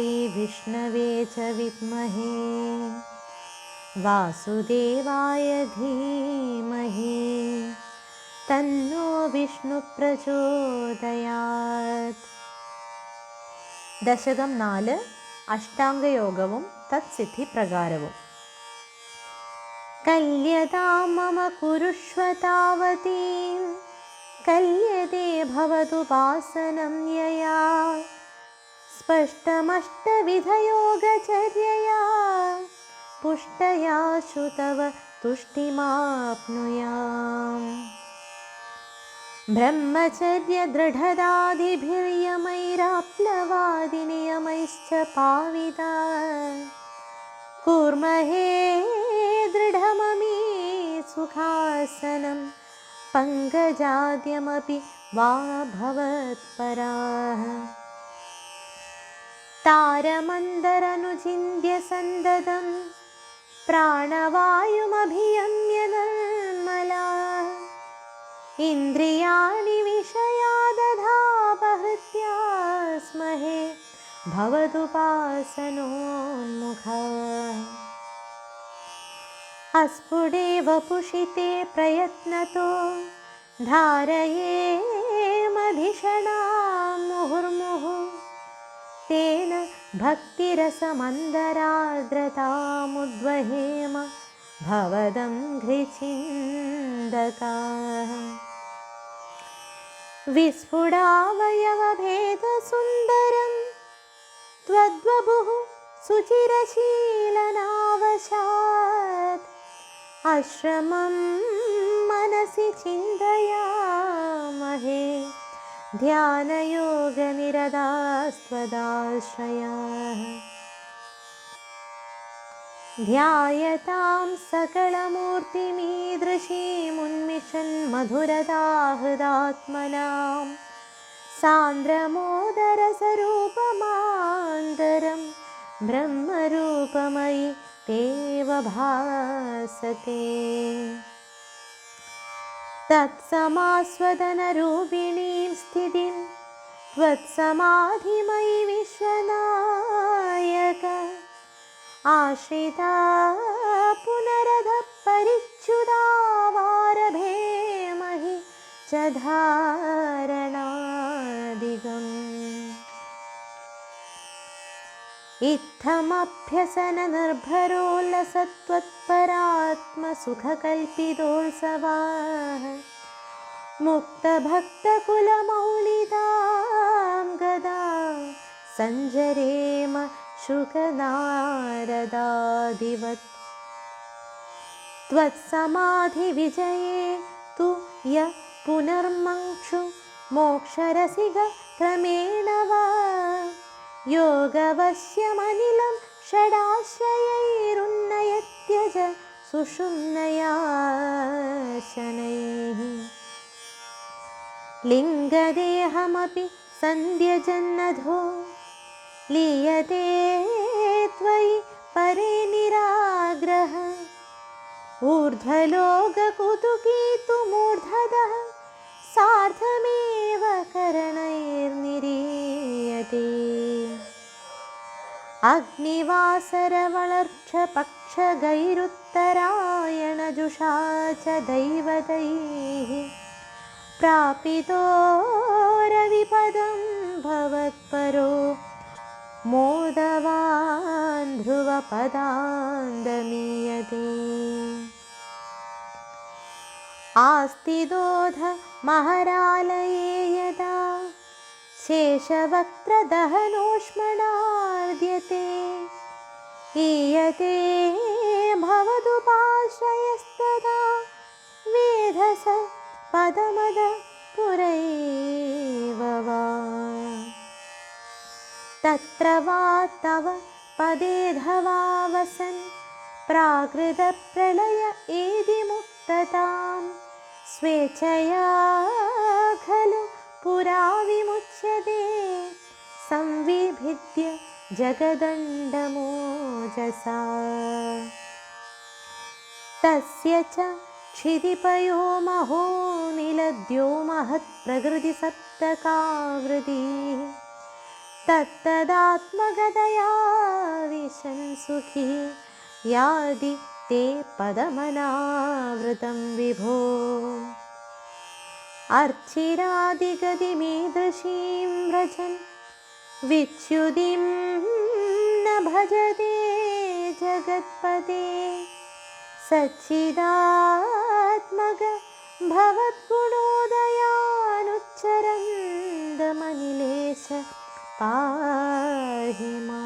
विष्णवे च विद्महे। वासुदेवाय धीमहि। तन्नो विष्णुप्रचोदयात्। दशकं नाल् अष्टाङ्गयोगवं तत्सिद्धिप्रकारवम् कल्यतां मम कुरुष्व तावतीं। कल्यते भवतुपासनं यया स्पष्टमष्टविधयोगचर्यया पुष्टया श्रुतव तुष्टिमाप्नुयाम्। ब्रह्मचर्यदृढदादिभिर्यमैराप्लवादिनियमैश्च पाविता। कुर्महे दृढममी सुखासनं पङ्कजाद्यमपि वा भवत्पराः तारमन्दरनुचिन्त्य सन्ददं प्राणवायुमभियम्य निर्मला इन्द्रियाणि विषयादधापहृत्या स्महे भवदुपासनोन्मुखा। अस्फुटेव पुषिते प्रयत्नतो धारयेमधिषणा मुहुर्मुहुः तेन भक्तिरसमन्दरार्द्रतामुद्वहेम भवदं घृचिन्दकाः। विस्फुडावयवभेदसुन्दरं त्वद्वभुः सुचिरशीलनावशात्। आश्रमं मनसि चिन्तयामहे ध्यायतां सकलमूर्तिमीदृशीमुन्मिषन् मधुरदाहृदात्मनां सान्द्रमोदरसरूपमान्तरं ब्रह्मरूपमयि भासते तत्समास्वदनरूपिणीं स्थितिं त्वत्समाधिमयि विश्वनायक आश्रिता पुनरधः परिच्युदावारभेमहि च धारणादिगम्। इत्थमभ्यसननिर्भरोल्लसत्वत्परात्मसुखकल्पितोत्सवाः मुक्तभक्तकुलमौलितां गदा सञ्जरेम शुकनारदादिवत्। त्वत्समाधिविजये तु य पुनर्मङ्क्षु मोक्षरसिगक्रमेण वा। योगवश्यमनिलं षडाश्रयैरुन्नयत्यज सुषुम्नया लिङ्गदेहमपि सन्ध्यजन्नधो। लीयते त्वयि परे निराग्रह। ऊर्ध्वलोककुतुकीतुमूर्धदः सार्धमेव करणैर्निरीयते। अग्निवासरवलर्क्षपक्षगैरुत्तरायणजुषा च दैवतैः प्रापितो रविपदं भवत्परो। मोदवान् ध्रुवपदान्दमीयते आस्तिदोध महरालये यदा शेषवक्त्रदहनोष्मणार्द्यते ईयते भवदुपाश्रयस्तदा वेधस पदमद तत्र वा तव पदेधवा वसन्। प्राकृतप्रलय एदि मुक्ततां स्वेच्छया खलु पुरा विमुच्यते। संविभिद्य जगदण्डमोजसा। तस्य च क्षितिपयो महो निलद्यो महत्प्रकृतिसप्तकावृतिः तत्तदात्मगतया विशन् सुखी यादि ते पदमनावृतं विभो। अर्चिरादिगतिमीदृशीं व्रजन् विच्युतिं न भजते जगत्पते सच्चिदात्मक भवद्गुणोदयानुच्चरन्दमनिलेश पाहि मा